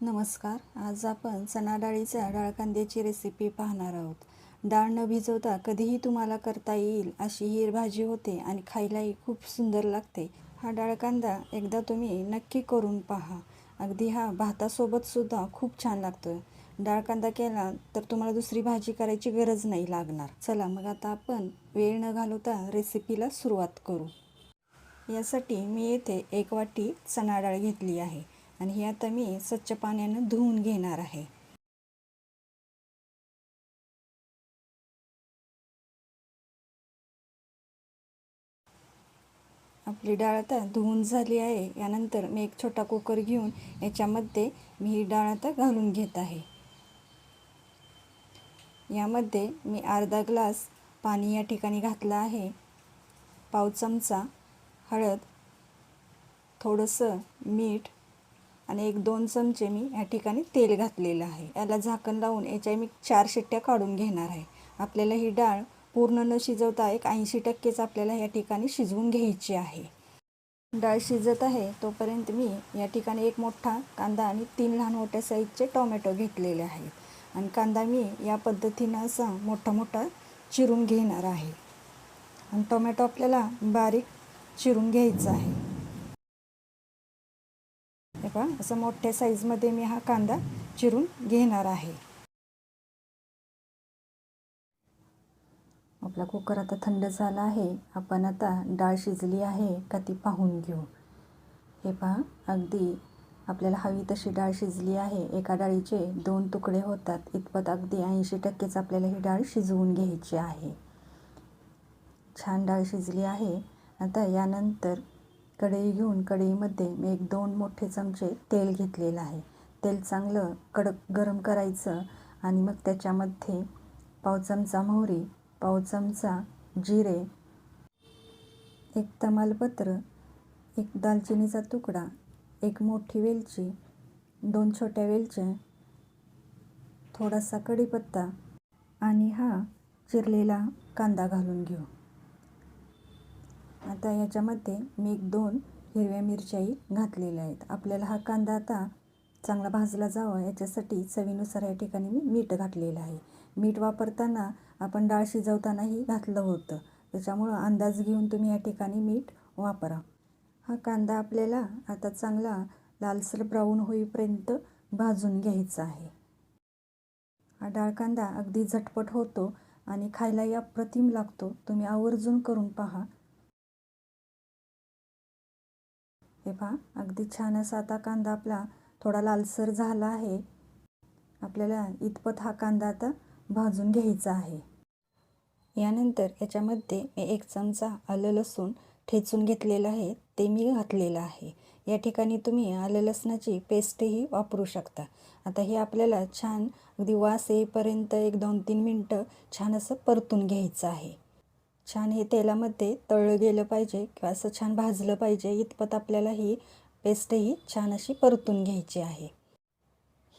नमस्कार आज आपण चणा डाळीच्या डाळ कांद्याची रेसिपी पाहणार आहोत. डाळ न भिजवता कधीही तुम्हाला करता येईल अशी ही भाजी होते आणि खायलाही खूप सुंदर लागते. हा डाळ कांदा एकदा तुम्ही नक्की करून पहा. अगदी हा भातासोबतसुद्धा खूप छान लागतो डाळ कांदा केला तर तुम्हाला दुसरी भाजी करायची गरज नाही लागणार. चला मग आता आपण वेळ न घालवता रेसिपीला सुरुवात करू. यासाठी मी येथे एक वाटी चणा डाळ घेतली आहे. आणि हे आता मी स्वच्छ पाण्यानं धुवून घेणार आहे. आपली डाळ आता धुवून झाली आहे. यानंतर मी एक छोटा कुकर घेऊन याच्यामध्ये मी ही डाळ आता घालून घेत आहे. यामध्ये मी अर्धा ग्लास पाणी या ठिकाणी घातलं आहे. पाव चमचा हळद थोडंसं मीठ आणि एक दोन चमचे मी या ठिकाणी तेल घातलेलं आहे. याला झाकण लावून याच्या मी चार शिट्ट्या काढून घेणार आहे. आपल्याला ही डाळ पूर्ण न शिजवता एक ऐंशी टक्केच आपल्याला या ठिकाणी शिजवून घ्यायची आहे. डाळ शिजत आहे तोपर्यंत मी या ठिकाणी एक मोठा कांदा आणि तीन लहान मोठ्या साईजचे टोमॅटो घेतलेले आहेत. आणि कांदा मी या पद्धतीनं असा मोठा मोठा चिरून घेणार आहे. आणि टोमॅटो आपल्याला बारीक चिरून घ्यायचा आहे. हे असं मोठ्या साईजमध्ये मी हा कांदा चिरून घेणार आहे. आपला कुकर आता थंड झाला आहे. आपण आता डाळ शिजली आहे का ती पाहून घेऊ. हे पहा अगदी आपल्याला हवी तशी डाळ शिजली आहे. एका डाळीचे दोन तुकडे होतात. इतपत अगदी ऐंशी टक्केच आपल्याला ही डाळ शिजवून घ्यायची आहे. छान डाळ शिजली आहे. आता यानंतर कढई घेऊन कढईमध्ये मी एक दोन मोठे चमचे तेल घेतलेलं आहे. तेल चांगलं कडक गरम करायचं आणि मग त्याच्यामध्ये पाव चमचा मोहरी पाव चमचा जिरे एक तमालपत्र एक दालचिनीचा तुकडा एक मोठी वेलची दोन छोट्या वेलच्या थोडासा कढीपत्ता आणि हा चिरलेला कांदा घालून घेऊ. आता याच्यामध्ये मी एक दोन हिरव्या मिरच्याही घातलेल्या आहेत. आपल्याला हा कांदा आता चांगला भाजला जावा याच्यासाठी चवीनुसार या ठिकाणी मी मीठ घातलेलं आहे. मीठ वापरताना आपण डाळ शिजवतानाही घातलं होतं. त्याच्यामुळं अंदाज घेऊन तुम्ही या ठिकाणी मीठ वापरा. हा कांदा आपल्याला आता चांगला लालसर ब्राऊन होईपर्यंत भाजून घ्यायचा आहे. हा डाळ कांदा अगदी झटपट होतो आणि खायलाही अप्रतिम लागतो. तुम्ही आवर्जून करून पहा. हे पहा अगदी छान असा आता कांदा आपला थोडा लालसर झाला आहे. आपल्याला इतपत हा कांदा आता भाजून घ्यायचा आहे. यानंतर याच्यामध्ये मी एक चमचा आलं लसूण ठेचून घेतलेलं आहे ते मी घातलेलं आहे. या ठिकाणी तुम्ही आलं लसणाची पेस्टही वापरू शकता. आता हे आपल्याला छान अगदी वास येईपर्यंत एक दोन तीन मिनटं छान असं परतून घ्यायचं आहे. छान हे तेलामध्ये तळलं गेलं पाहिजे किंवा असं छान भाजलं पाहिजे. इतपत आपल्याला ही पेस्टही छान अशी परतून घ्यायची आहे.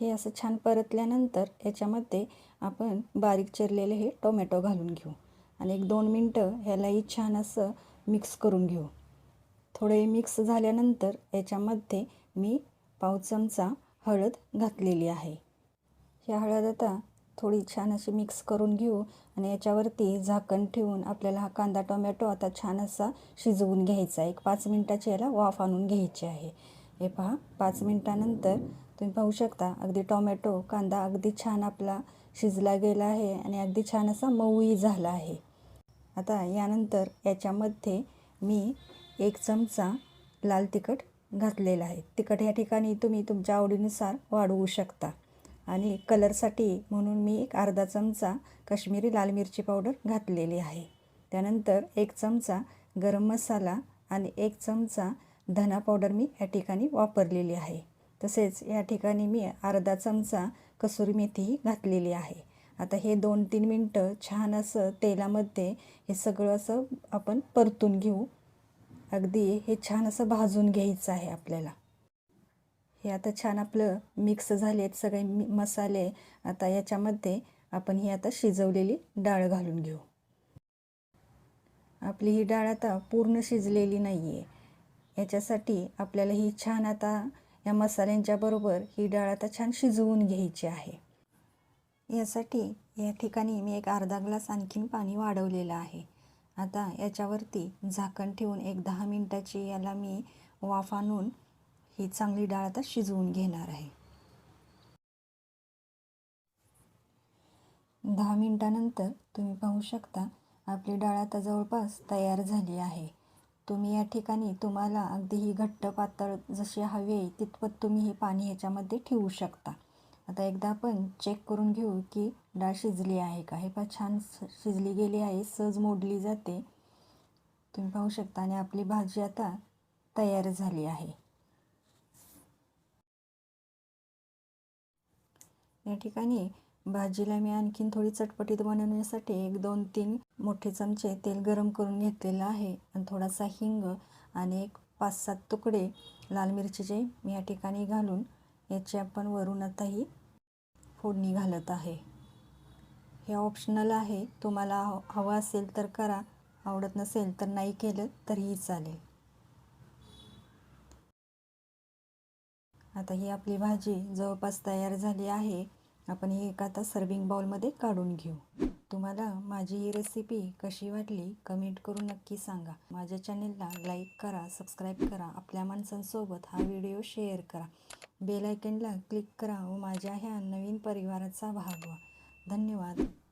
हे असं छान परतल्यानंतर याच्यामध्ये आपण बारीक चिरलेले हे टोमॅटो घालून घेऊ. आणि एक दोन मिनटं ह्यालाही छान असं मिक्स करून घेऊ. थोडे मिक्स झाल्यानंतर याच्यामध्ये मी पाव चमचा हळद घातलेली आहे. ह्या हळद आता थोडी छान अशी मिक्स करून घेऊ आणि याच्यावरती झाकण ठेवून आपल्याला हा कांदा टोमॅटो आता छान असा शिजवून घ्यायचा एक पाच मिनटाची याला वाफ आणून घ्यायची आहे. हे पहा पाच मिनटानंतर तुम्ही पाहू शकता अगदी टोमॅटो कांदा अगदी छान आपला शिजला गेला आहे आणि अगदी छान असा मऊही झाला आहे. आता यानंतर याच्यामध्ये मी एक चमचा लाल तिखट घातलेला आहे. तिखट या ठिकाणी तुम्ही तुमच्या आवडीनुसार वाढवू शकता. आणि कलरसाठी म्हणून मी एक अर्धा चमचा काश्मीरी लाल मिरची पावडर घातलेली आहे. त्यानंतर एक चमचा गरम मसाला आणि एक चमचा धना पावडर मी या ठिकाणी वापरलेली आहे. तसेच या ठिकाणी मी अर्धा चमचा कसुरी मेथीही घातलेली आहे. आता हे दोन तीन मिनटं छान असं तेलामध्ये हे सगळं असं आपण परतून घेऊ. अगदी हे छान असं भाजून घ्यायचं आहे आपल्याला. हे आता छान आपलं मिक्स झाले आहेत सगळे मसाले. आता याच्यामध्ये आपण ही आता शिजवलेली डाळ घालून घेऊ. आपली ही डाळ आता पूर्ण शिजलेली नाही आहे याच्यासाठी आपल्याला ही छान आता या मसाल्यांच्या बरोबर ही डाळ आता छान शिजवून घ्यायची आहे. यासाठी या ठिकाणी मी एक अर्धा ग्लास आणखीन पाणी वाढवलेलं आहे. आता याच्यावरती झाकण ठेवून एक दहा मिनटाची याला मी वाफ आणून ही चांगली डाळ आता शिजवून घेणार आहे. दहा मिनटानंतर तुम्ही पाहू शकता आपली डाळ आता जवळपास तयार झाली आहे. तुम्ही या ठिकाणी तुम्हाला अगदी ही घट्ट पातळ जशी हवी आहे तितपत तुम्ही हे पाणी ह्याच्यामध्ये ठेवू शकता. आता एकदा आपण चेक करून घेऊ की डाळ शिजली आहे का. हे पा छान शिजली गेली आहे सहज मोडली जाते. तुम्ही पाहू शकता आणि आपली भाजी आता तयार झाली आहे. या ठिकाणी भाजीला मी आणखीन थोडी चटपटीत बनवण्यासाठी एक दोन तीन मोठे चमचे तेल गरम करून घेतलेलं आहे. आणि थोडासा हिंग आणि एक पाच सात तुकडे लाल मिरचीचे मी या ठिकाणी घालून याची आपण वरून आता ही फोडणी घालत आहे. हे ऑप्शनल आहे. तुम्हाला हवं असेल तर करा. आवडत नसेल तर नाही केलं तरीही चालेल. आता ही आपली भाजी जवळपास तयार झाली आहे. आपण हे एक आता सर्विंग बाउलमध्ये काढून घेऊ. तुम्हाला माझी ही रेसिपी कशी वाटली कमेंट करून नक्की सांगा. माझ्या चॅनेलला लाईक करा सबस्क्राईब करा आपल्या माणसांसोबत हा व्हिडिओ शेअर करा. बेल आयकनला क्लिक करा व माझ्या ह्या नवीन परिवाराचा भाग व्हा. धन्यवाद.